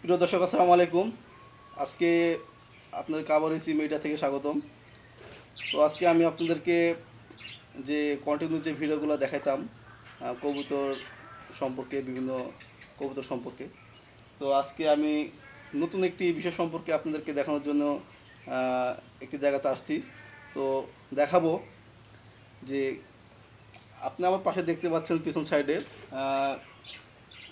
প্রিয় দর্শক, আসসালামু আলাইকুম। আজকে আপনাদের কাবার এসি মিডিয়া থেকে স্বাগতম। তো আজকে আমি আপনাদেরকে যে কন্টিনিউ যে ভিডিওগুলো দেখাতাম কবুতর সম্পর্কে, বিভিন্ন কবুতর সম্পর্কে, তো আজকে আমি নতুন একটি বিষয় সম্পর্কে আপনাদেরকে দেখানোর জন্য একটি জায়গাতে আসছি। তো দেখাবো যে আপনি আমার পাশে দেখতে পাচ্ছেন পিছন সাইডে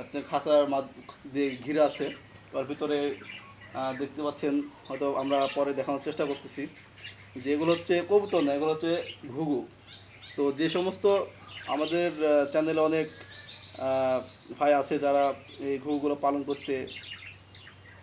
আপনার খাঁচার মাদ- দিয়ে ঘিরে আছে। তার ভিতরে দেখতে পাচ্ছেন, হয়তো আমরা পরে দেখানোর চেষ্টা করতেছি, যে এগুলো হচ্ছে কবুতর না, এগুলো হচ্ছে ঘুঘু। তো যে সমস্ত আমাদের চ্যানেলে অনেক ভাই আছে যারা এই ঘুঘুগুলো পালন করতে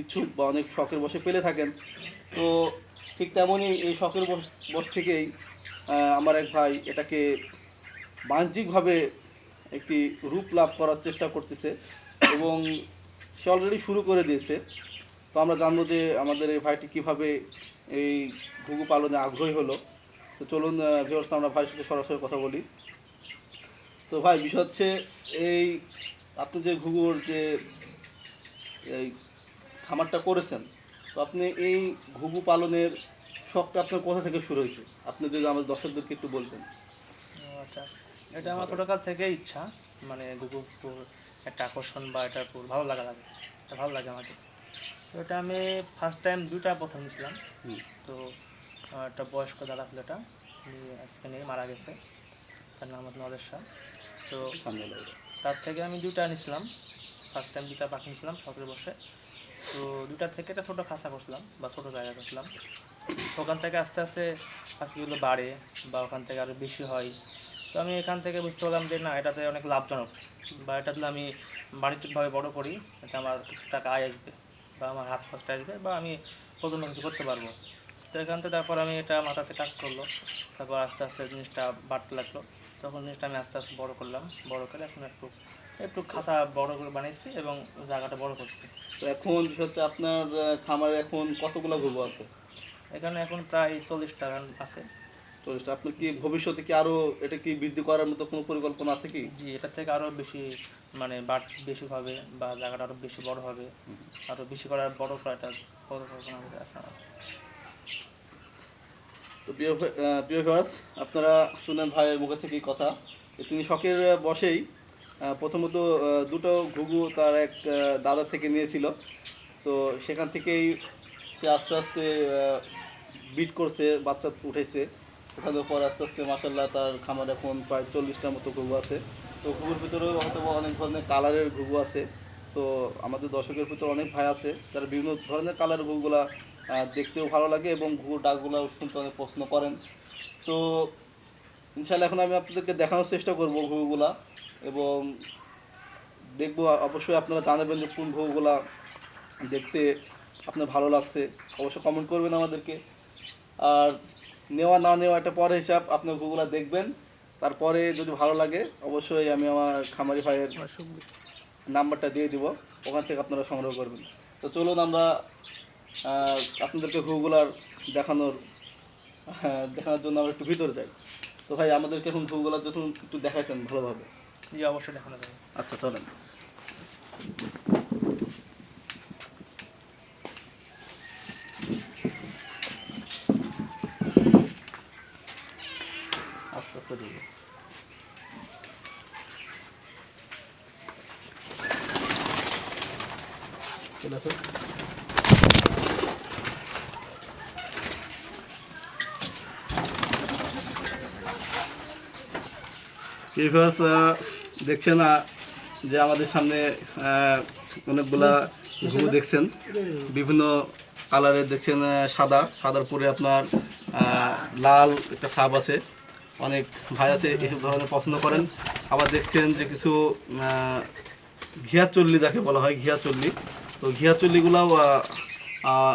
ইচ্ছুক বা অনেক শখের বসে পেলে থাকেন, তো ঠিক তেমনই এই শখের বস বস থেকেই আমার এক ভাই এটাকে বাহ্যিকভাবে একটি রূপ লাভ করার চেষ্টা করতেছে এবং সে অলরেডি শুরু করে দিয়েছে। তো আমরা জানব যে আমাদের এই ভাইটি কীভাবে এই ঘুঘু পালনে আগ্রহী হলো। তো চলুন ভিউয়ার্স আমরা ভাইয়ের সাথে সরাসরি কথা বলি। তো ভাই, বিষয় হচ্ছে এই আপনি যে ঘুঘুর যে এই খামারটা করেছেন, তো আপনি এই ঘুঘু পালনের শখটা আপনার কোথা থেকে শুরু হয়েছে? আপনি যদি আমাদের দর্শকদেরকে একটু বলতেন। ও আচ্ছা। এটা আমার ছোটোকাল থেকে ইচ্ছা মানে গুগুপুর একটা আকর্ষণ বা এটা ভালো লাগা লাগে। এটা ভালো লাগে আমাকে। তো এটা আমি ফার্স্ট টাইম দুটা প্রথম নিয়েছিলাম তো একটা বয়স্ক দাদা ছিল এটা তিনি আজকে নিয়ে মারা গেছে। তার নাম হচ্ছে নদের শাহ তো তার থেকে আমি দুইটা নিয়েছিলাম ফার্স্ট টাইম দুটা পাখি নিয়েছিলাম শখের বসে। তো দুইটার থেকে একটা ছোটো খাঁচা করছিলাম বা ছোটো জায়গা করছিলাম। ওখান থেকে আস্তে আস্তে পাখিগুলো বাড়ে বা ওখান থেকে আরও বেশি হয়। তো আমি এখান থেকে বুঝতে পারলাম যে না এটাতে অনেক লাভজনক। বা এটা যদি আমি বাণিজ্যিকভাবে বড় করি এটা আমার কিছু টাকা আয় আসবে বা আমার হাত খরচটা আসবে বা আমি প্রজন্য কিছু করতে পারব। তো এখান থেকে তারপর আমি এটা মাথাতে কাজ করল তারপর আস্তে আস্তে জিনিসটা বাড়তে লাগল। তখন জিনিসটা আমি আস্তে আস্তে বড় করলাম বড় করে এখন একটু একটু খাসা বড় করে বানিয়েছি এবং জায়গাটা বড় করছি। তো এখন হচ্ছে আপনার খামারে এখন কতগুলো ঘুঘু আছে? এখানে এখন প্রায় চল্লিশটা আছে। তো এটা আপনার কি ভবিষ্যতে কি আরও এটা কি বৃদ্ধি করার মতো কোনো পরিকল্পনা আছে কি? জি এটার থেকে আরও বেশি মানে বাড় বেশি হবে বা জায়গাটা আরও বেশি বড় হবে। আরও বেশি করার বড় করাটা পরিকল্পনা আছে আমার। তো প্রিয় প্রিয় ভিউয়ার্স আপনারা শুনেন ভাইয়ের মুখে থেকেই কথা। তিনি শখের বসেই প্রথমত দুটো ঘুঘু তার এক দাদার থেকে নিয়েছিল। তো সেখান থেকেই সে আস্তে আস্তে বিট করছে বাচ্চা উঠেছে। ওখানে পরে আস্তে আস্তে মাসাল্লাহ তার খামার এখন প্রায় চল্লিশটার মতো ঘুঘু আছে। তো ঘুঘুর ভিতরেও হয়তো অনেক ধরনের কালারের ঘুঘু আছে। তো আমাদের দর্শকের ভিতরে অনেক ভাই আছে, যারা বিভিন্ন ধরনের কালারের ঘুঘুগুলা দেখতেও ভালো লাগে এবং ঘুঘুর ডাকগুলো শুনতে অনেক পছন্দ করেন। তো ইনশাল্লাহ এখন আমি আপনাদেরকে দেখানোর চেষ্টা করব ঘুঘুগুলা এবং দেখব, অবশ্যই আপনারা জানাবেন যে কোন ঘুঘুগুলা দেখতে আপনার ভালো লাগছে। অবশ্যই কমেন্ট করবেন আমাদেরকে। আর নেওয়া না নেওয়া একটা পরে হিসাব আপনার ঘুঘুলা দেখবেন। তারপরে যদি ভালো লাগে অবশ্যই আমি আমার খামারি ভাইয়ের নাম্বারটা দিয়ে দিব। ওখান থেকে আপনারা সংগ্রহ করবেন। তো চলুন আমরা আপনাদেরকে ঘুঘুলার দেখানোর হ্যাঁ, দেখানোর জন্য আমরা একটু ভিতরে যাই। তো ভাই আমাদেরকে এখন ঘুঘুলার যখন একটু দেখাইতেন ভালোভাবে। জি অবশ্যই দেখানো যাবে। আচ্ছা চলেন। ভিউয়ার্স দেখছেন যে আমাদের সামনে অনেকগুলা ঘুঘু দেখছেন। বিভিন্ন কালারের দেখছেন সাদা। সাদার পরে আপনার লাল একটা সাপ আছে। অনেক ভাই আছে, এসব ধরনের পছন্দ করেন। আবার দেখছেন যে কিছু ঘিয়া চল্লি যাকে বলা হয়, ঘিয়া চল্লি। তো ঘিয়া চল্লিগুলাও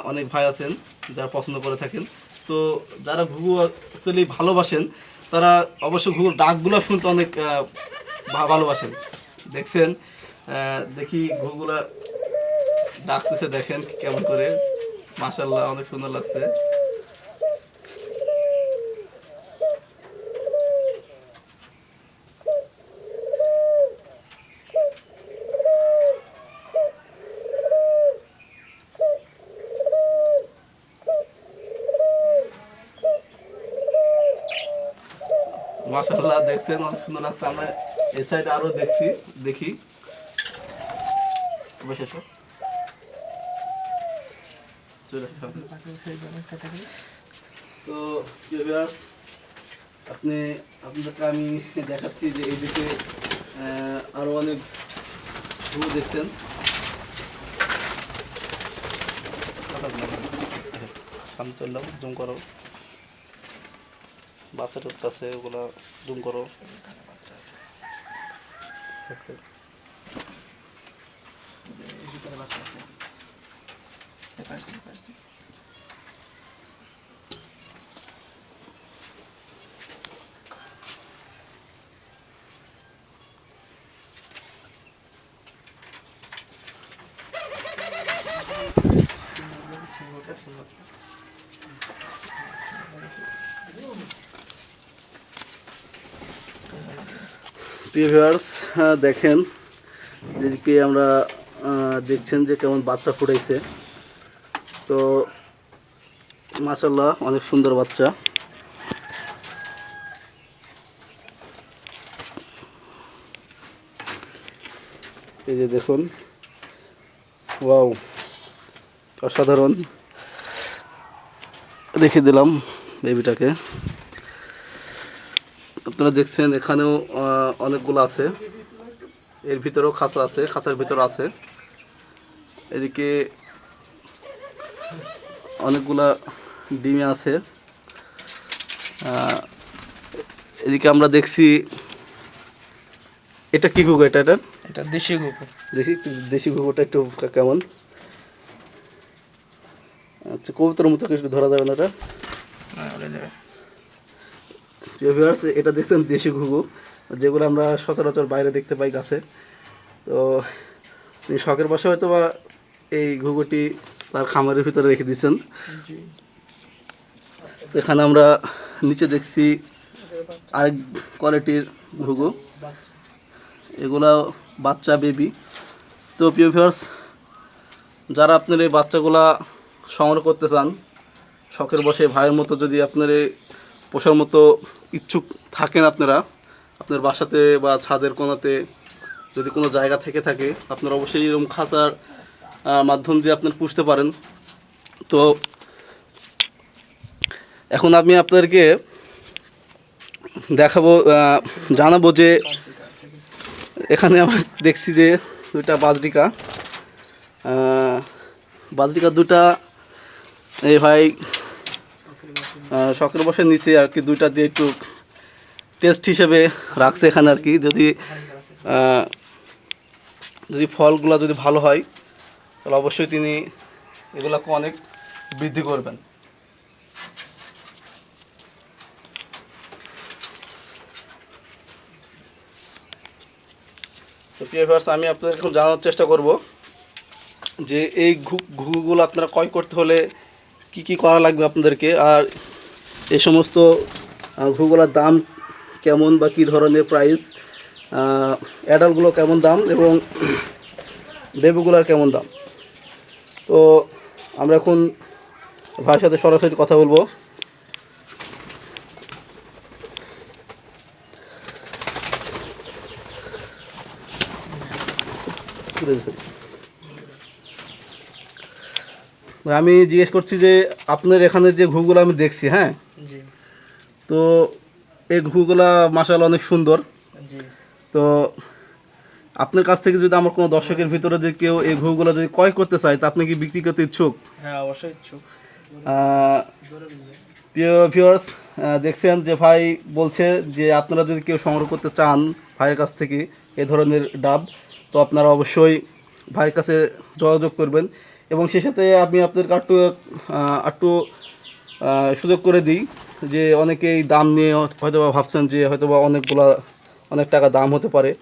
অনেক ভাই আছেন, যারা পছন্দ করে থাকেন। তো যারা ঘুঘু অ্যাকচুয়ালি ভালোবাসেন তারা অবশ্য ঘুঘুর ডাকগুলো শুনতে অনেক ভালোবাসেন। দেখছেন দেখি ঘুঘুগুলা ডাকতেছে, দেখেন কেমন করে। মাসাল্লাহ অনেক সুন্দর লাগছে। মাসাল্লাহ দেখছেন? অনেক সুন্দর লাগছে, আমরা এই সাইড আরও দেখছি, দেখি। তো আপনি, আপনাদেরকে আমি দেখাচ্ছি যে এইদিকে আরও অনেক ঘুঘু দেখছেন। সামনে চললাম, জুম করো। বাচ্চা টাচ্চা আছে ওগুলো জুম করো। বাচ্চা আছে। প্রিয় ভিউয়ার্স দেখেন। যেদিকে আমরা দেখছেন যে কেমন বাচ্চা ফুটাইছে। তো মাশাল্লাহ অনেক সুন্দর বাচ্চা। এই যে দেখুন, ওয়াও, অসাধারণ। রেখে দিলাম বেবিটাকে আপনারা দেখছেন এখানেও অনেকগুলো আছে। এর ভিতরেও খাঁচা আছে খাঁচার ভিতর আছে। এদিকে অনেকগুলা ডিমে আছে। এদিকে আমরা দেখছি এটা কি ঘুঘু এটা? এটা এটা দেশি ঘুঘু দেখি একটু দেশি ঘুঘুটা একটু কেমন? আচ্ছা কবুতরের মতো কিছু ধরা যাবে না এটা? এটা দেখছেন দেশি ঘুঘু যেগুলো আমরা সচরাচর বাইরে দেখতে পাই গাছে। তো শখের বসে হয়তো বা এই ঘুঘুটি তার খামারের ভিতরে রেখে দিয়েছেন। তো এখানে আমরা নিচে দেখছি আরেক কোয়ালিটির ঘুঘু। এগুলা বাচ্চা বেবি। তো প্রিয় ভিউয়ার্স যারা আপনার এই বাচ্চাগুলা সংগ্রহ করতে চান শখের বসে ভাইয়ের মতো যদি আপনার এই পোষার মতো ইচ্ছুক থাকেন আপনারা আপনার বাসাতে বা ছাদের কোনাতে যদি কোনো জায়গা থেকে থাকে, আপনারা অবশ্যই এরকম খাঁচার মাধ্যম দিয়ে আপনার পুষতে পারেন। তো এখন আমি আপনাদেরকে দেখাবো জানাব যে এখানে আমরা দেখছি যে দুইটা বাজরিকা। বাজরিকা দুটা, এই ভাই শখের বসে নিচে আর কি দুইটা দিয়ে একটু টেস্ট হিসেবে রাখছে এখানে আর কি। যদি যদি ফলগুলো যদি ভালো হয় তাহলে অবশ্যই তিনি এগুলোকে অনেক বৃদ্ধি করবেন। তো ভিউয়ার্স আমি আপনাদের এখন জানার চেষ্টা করব যে এই ঘু- ঘুঘুগুলো আপনারা ক্রয় করতে হলে কি কি করা লাগবে আপনাদেরকে? আর এই সমস্ত আহ, ঘুঘুগুলোর দাম কেমন বা কী ধরনের প্রাইস অ্যাডালগুলো কেমন দাম এবং বেবিগুলোর কেমন দাম? তো আমরা এখন ভাইয়ের সাথে সরাসরি কথা বলব। আমি জিজ্ঞেস করছি যে আপনার এখানে যে ঘুগুলো আমি দেখছি হ্যাঁ? তো এই ঘুগুলা মাসাল অনেক সুন্দর। তো আপনার কাছ থেকে যদি আমার কোনো দর্শকের ভিতরে যে কেউ এই ঘুগুলো যদি ক্রয় করতে চায় তা আপনি কি বিক্রি করতে ইচ্ছুক? হ্যাঁ অবশ্যই ইচ্ছুক। প্রিয় ভিউয়ার্স দেখছেন যে ভাই বলছে যে আপনারা যদি কেউ সংগ্রহ করতে চান ভাইয়ের কাছ থেকে এ ধরনের ডাব তো আপনারা অবশ্যই ভাইয়ের কাছে যোগাযোগ করবেন। এবং সেই সাথে আমি আপনাদেরকে একটু একটু সুযোগ করে দিই। যে অনেকেই দাম নিয়ে হয়তো বা ভাবছেন যে হয়তো বা অনেকগুলা, অনেক টাকা দাম হতে পারে।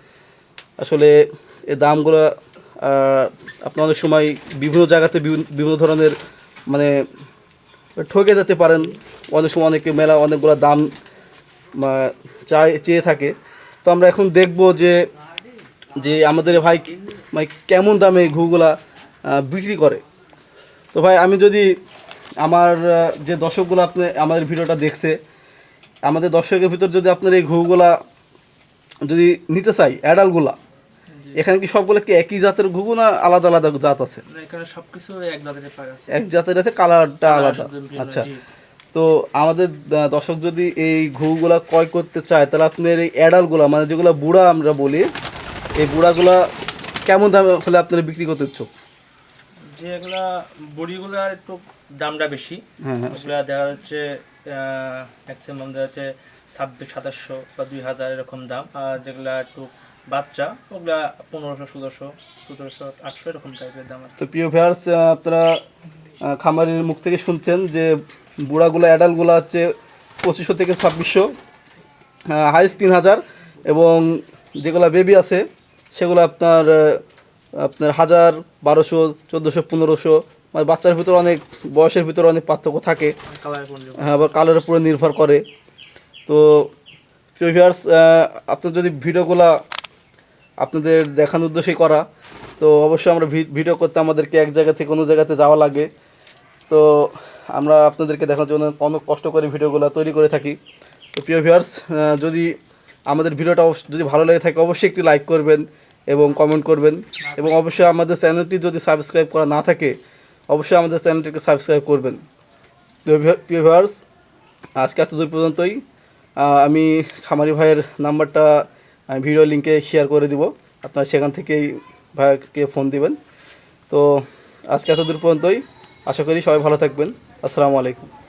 আসলে এই দামগুলো আপনি অনেক সময় বিভিন্ন জায়গাতে বিভিন্ন- ধরনের মানে ঠকে যেতে পারেন। অনেক সময় অনেকে মেলা অনেকগুলো দাম চাই চেয়ে থাকে। তো আমরা এখন দেখব যে যে আমাদের ভাই মানে কেমন দামে ঘুগুলা বিক্রি করে। তো ভাই, আমি যদি আমার যে দর্শকগুলো আপনি আমাদের ভিডিওটা দেখছে আমাদের দর্শকের ভিতর যদি আপনার এই ঘুঘুগুলা যদি নিতে চাই অ্যাডালগুলা এখানে কি সবগুলো কি একই জাতের ঘুঘু না আলাদা আলাদা জাত আছে? না, এখানে সবকিছু এক জাতের আছে। এক জাতের আছে কালারটা আলাদা। আচ্ছা। তো আমাদের দর্শক যদি এই ঘুঘুগুলা ক্রয় করতে চায় তাহলে আপনার এই অ্যাডালগুলা মানে যেগুলো বুড়া আমরা বলি এই বুড়াগুলা কেমন দামে হলে আপনারা বিক্রি করতে ইচ্ছুক? যে এগুলা একটু দামটা বেশি। হ্যাঁ হ্যাঁ। ওগুলা দেখা যাচ্ছে ম্যাক্সিমাম দেখা যাচ্ছে ছাব্বিশ সাতাশশো বা দুই হাজার এরকম দাম। আর যেগুলা একটু বাচ্চা ওগুলা পনেরোশো ষোলোশো সতেরোশো আটশো এরকম টাইপের দাম তো প্রিয় ভিউয়ার্স আপনারা খামারির মুখ থেকে শুনছেন যে বুড়াগুলো অ্যাডালগুলো হচ্ছে পঁচিশশো থেকে ছাব্বিশশো হাইস্ট তিন হাজার এবং যেগুলো বেবি আছে সেগুলো আপনার আপনার হাজার বারোশো চোদ্দোশো পনেরোশো মানে বাচ্চার ভিতরে অনেক বয়সের ভিতরে অনেক পার্থক্য থাকে। হ্যাঁ, আবার কালারের উপরে নির্ভর করে। তো ভিউয়ার্স আপনার যদি ভিডিওগুলা আপনাদের দেখানোর উদ্দেশ্যে করা তো অবশ্যই আমরা ভিডিও করতে আমাদেরকে এক জায়গা থেকে অন্য জায়গাতে যাওয়া লাগে। তো আমরা আপনাদেরকে দেখার জন্য অনেক কষ্ট করে ভিডিওগুলো তৈরি করে থাকি। তো প্রিয় ভিউয়ার্স যদি আমাদের ভিডিওটা যদি ভালো লেগে থাকে অবশ্যই একটি লাইক করবেন এবং কমেন্ট করবেন। এবং অবশ্যই আমাদের চ্যানেলটি যদি সাবস্ক্রাইব করা না থাকে অবশ্যই আমাদের চ্যানেলটিকে সাবস্ক্রাইব করবেন। প্রিয় ভিউ- প্রিয় ভিউয়ার্স আজকে এত দূর পর্যন্তই আমি খামারি ভাইয়ের নাম্বারটা ভিডিও লিঙ্কে শেয়ার করে দিব। আপনারা সেখান থেকেই ভাইকে ফোন দিবেন। তো আজকে এত দূর পর্যন্তই। আশা করি সবাই ভালো থাকবেন। আসসালামু আলাইকুম।